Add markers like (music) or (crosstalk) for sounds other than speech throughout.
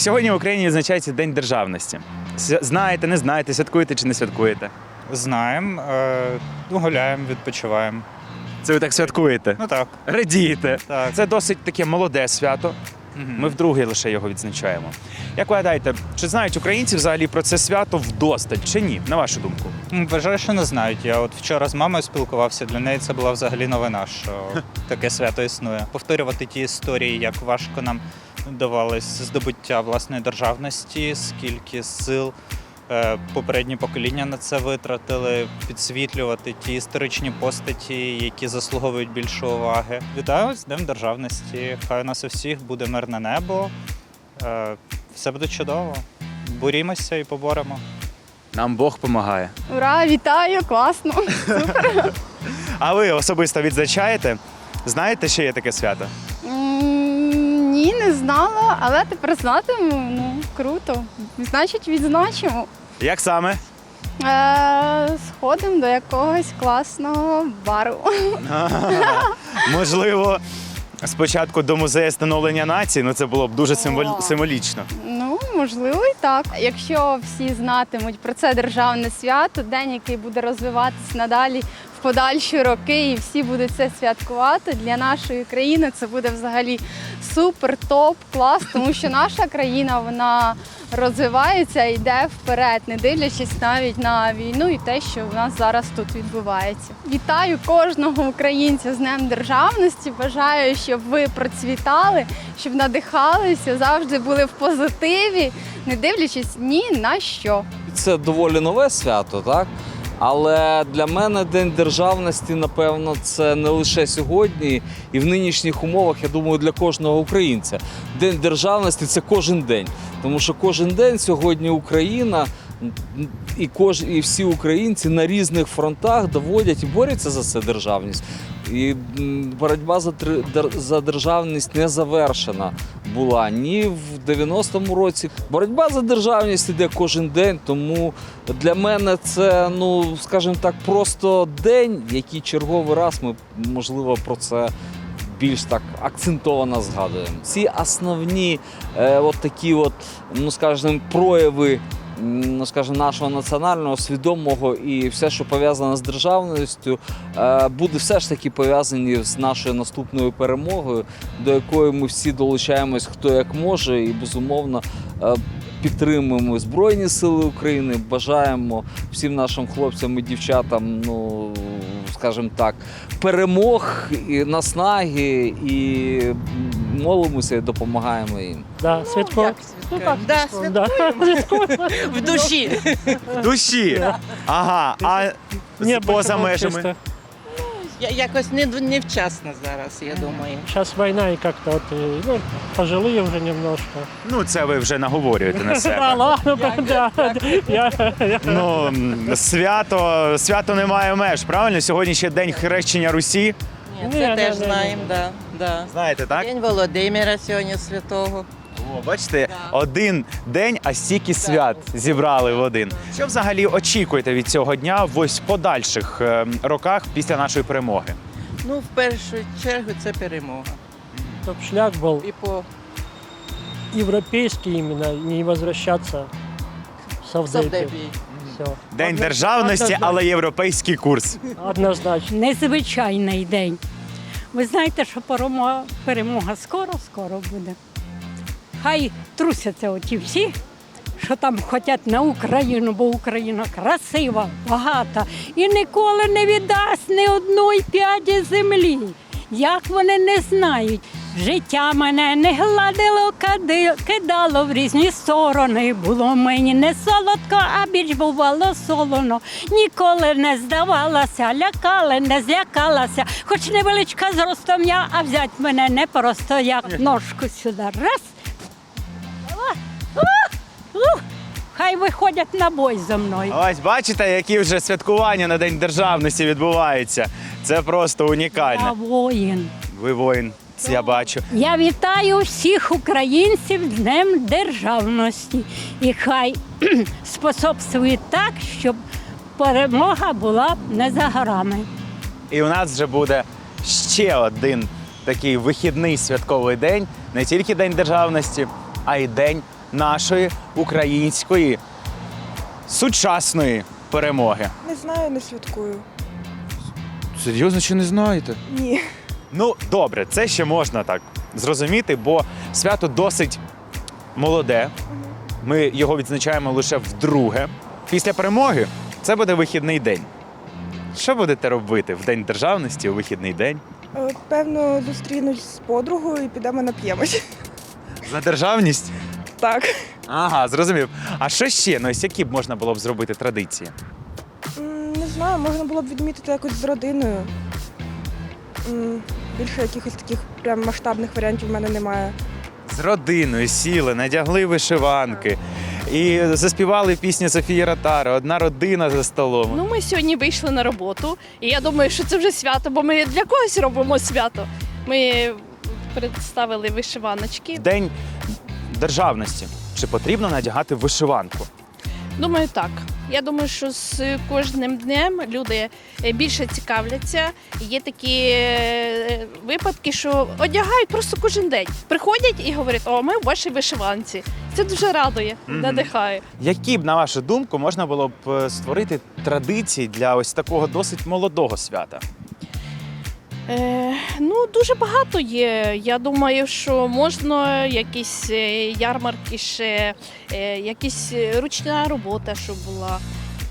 Сьогодні в Україні відзначається День державності. Знаєте, не знаєте, святкуєте чи не святкуєте? Знаємо, е, ну, гуляємо, відпочиваємо. Це ви так святкуєте? Ну так. Радієте. Так. Це досить таке молоде свято. Ми вдруге лише його відзначаємо. Як ви гадаєте, чи знають українці взагалі про це свято вдосталь чи ні? На вашу думку? Вважаю, що не знають. Я от вчора з мамою спілкувався. Для неї це була взагалі новина, що таке свято існує. Повторювати ті історії, як важко нам давалось здобуття власної державності, скільки сил е, попередні покоління на це витратили, підсвітлювати ті історичні постаті, які заслуговують більшої уваги. Вітаю з Днем державності. Хай у нас у всіх буде мирне небо. Е, Все буде чудово. Борімося і поборемо. Нам Бог допомагає. Ура, вітаю, класно. (laughs) А ви особисто відзначаєте? Знаєте, що є таке свято? Ні, не знала, але тепер знатиму. Ну, круто. Значить, відзначимо. Як саме? Е, сходимо до якогось класного бару. (laughs) Можливо, спочатку до музею становлення нації, ну це було б дуже символ- О. символічно. Ну, можливо, і так. Якщо всі знатимуть про це державне свято, день, який буде розвиватися надалі в подальші роки, і всі будуть це святкувати. Для нашої країни це буде взагалі супер, топ, клас, тому що наша країна вона розвивається і йде вперед, не дивлячись навіть на війну і те, що в нас зараз тут відбувається. Вітаю кожного українця з Днем Державності. Бажаю, щоб ви процвітали, щоб надихалися, завжди були в позитиві, не дивлячись ні на що. Це доволі нове свято, так? Але для мене День державності, напевно, це не лише сьогодні, і в нинішніх умовах, я думаю, для кожного українця. День державності це кожен день. Тому що кожен день сьогодні Україна і, кож, і всі українці на різних фронтах доводять і борються за це державність. І боротьба за, за державність не завершена була ні в 90-му році. Боротьба за державність іде кожен день, тому для мене це, ну скажімо так, просто день, який черговий раз ми можливо про це. Більш так акцентовано згадуємо. Ці основні е, от такі, от, ну скажімо, прояви ну, скажімо, нашого національного свідомого і все, що пов'язане з державністю, е, буде все ж таки пов'язані з нашою наступною перемогою, до якої ми всі долучаємось хто як може, і безумовно е, підтримуємо Збройні Сили України. Бажаємо всім нашим хлопцям і дівчатам, ну скажімо так, перемог і наснаги, і молимося і допомагаємо їм. Да, святко. Ну, так, Да, (laughs) в душі. (laughs) В Душі. Ага, а Небо поза межами. чисто. Я якось не, невчасно зараз, я думаю. Сейчас война и как-то вот, э, ну, пожилые уже немножко. Ну, це ви вже наговорюєте на Да, себе. ладно, да, я, я, Ну, м, свято, свято не має меж, правильно? Сьогодні ще день хрещення Русі. Ні, Ні, це теж знаємо, да, да. Знаєте, так? День Володимира сьогодні святого. О, бачите, один день, а стільки свят зібрали в один. Що взагалі очікуєте від цього дня в ось подальших е, роках після нашої перемоги? Ну, в першу чергу це перемога. чтоб шлях был І по европейский именно, не возвращаться в Савдепе. Савдепії. Все. День державності, але європейський курс. Однозначно. незвичайний день. Ви знаєте, що перемога, перемога скоро, скоро буде. Хай трусяться оті всі, що там хочуть на Україну, бо Україна красива, багата і ніколи не віддасть ні одної п'яді землі. Як вони не знають, життя мене не гладило, кидало в різні сторони. Було мені не солодко, а більш бувало солоно. Ніколи не здавалася, лякали, не злякалася. Хоч невеличка зростом я, а взять мене не просто як ножку сюди. Раз. Хай виходять на бой за мною. Ось бачите, які вже святкування на День державності відбуваються. Це просто Я унікально. воїн. Ви воїн, це я бачу. Я вітаю всіх українців Днем Державності. І хай (clears throat) способствує так, щоб перемога була не за горами. І у нас вже буде ще один такий вихідний святковий день, не тільки День державності, а й День нашої української сучасної перемоги? Не знаю, не святкую. Серйозно, чи не знаєте? Ні. Ну, добре, це ще можна так зрозуміти, бо свято досить молоде. Ми його відзначаємо лише вдруге. Після перемоги це буде вихідний день. Що будете робити в День державності у вихідний день? Е, Певно, зустрінусь з подругою і підемо нап'ємось. За державність? Так. Ага, зрозумів. А що ще? Ну, ось які б можна було б зробити традиції? М, Не знаю, можна було б відмітити якось з родиною. М, Більше якихось таких прям масштабних варіантів в мене немає. З родиною сіли, надягли вишиванки і заспівали пісню Софії Ротари. Одна родина за столом. Ну, ми сьогодні вийшли на роботу, і я думаю, що це вже свято, бо ми для когось робимо свято. Ми представили вишиваночки. День державності. Чи потрібно надягати вишиванку? Думаю, так. Я думаю, що з кожним днем люди е, більше цікавляться. Є такі е, випадки, що одягають просто кожен день. Приходять і говорять, о, ми в вашій вишиванці. Це дуже радує, надихає. Які б, на вашу думку, можна було б е, створити традиції для ось такого досить молодого свята? Е, ну, дуже багато є. Я думаю, що можна якісь е, ярмарки ще, е, якісь е, ручна робота, щоб була.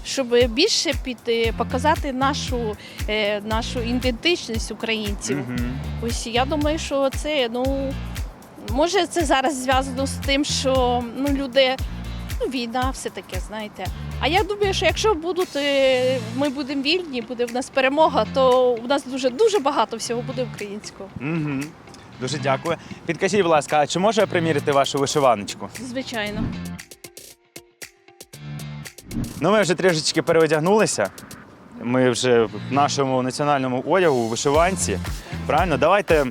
Щоб більше піти, показати нашу, е, нашу ідентичність українців. Мгм. Ось я думаю, що це ну може це зараз зв'язано з тим, що ну люди. Ну, війна, все таке, знаєте. А я думаю, що якщо будуть, е, ми будемо вільні, буде в нас перемога, то у нас дуже дуже багато всього буде українського. Мгм. Дуже дякую. Підкажіть, будь ласка, а чи можу я приміряти вашу вишиваночку? Звичайно. Ну, ми вже трішечки переодягнулися. Ми вже в нашому національному одягу вишиванці. Правильно, давайте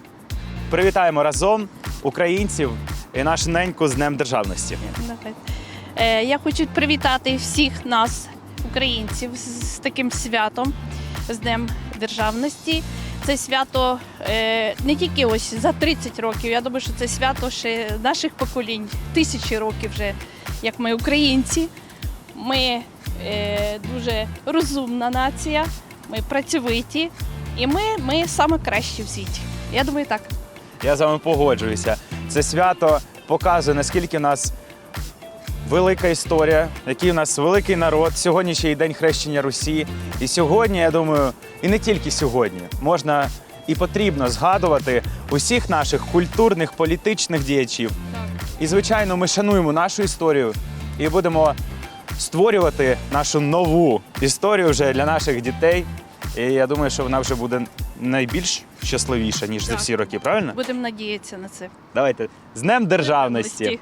привітаємо разом українців і нашу неньку з Днем Державності. Давайте. Е, я хочу привітати всіх нас, українців, з, таким святом, з Днем Державності. Це свято е, не тільки ось за 30 років. Я думаю, що це свято ще наших поколінь, тисячі років вже, як ми українці. Ми е, дуже розумна нація, ми працьовиті, і ми, ми саме кращі в світі. Я думаю, так. Я з вами погоджуюся. Це свято показує, наскільки нас велика історія, який у нас великий народ. Сьогодні ще й день хрещення Русі. І сьогодні, я думаю, і не тільки сьогодні, можна і потрібно згадувати усіх наших культурних, політичних діячів. І, звичайно, ми шануємо нашу історію і будемо створювати нашу нову історію вже для наших дітей. І я думаю, що вона вже буде найбільш щасливіша, ніж за всі роки, правильно? Будемо надіятися на це. Давайте з Днем державності.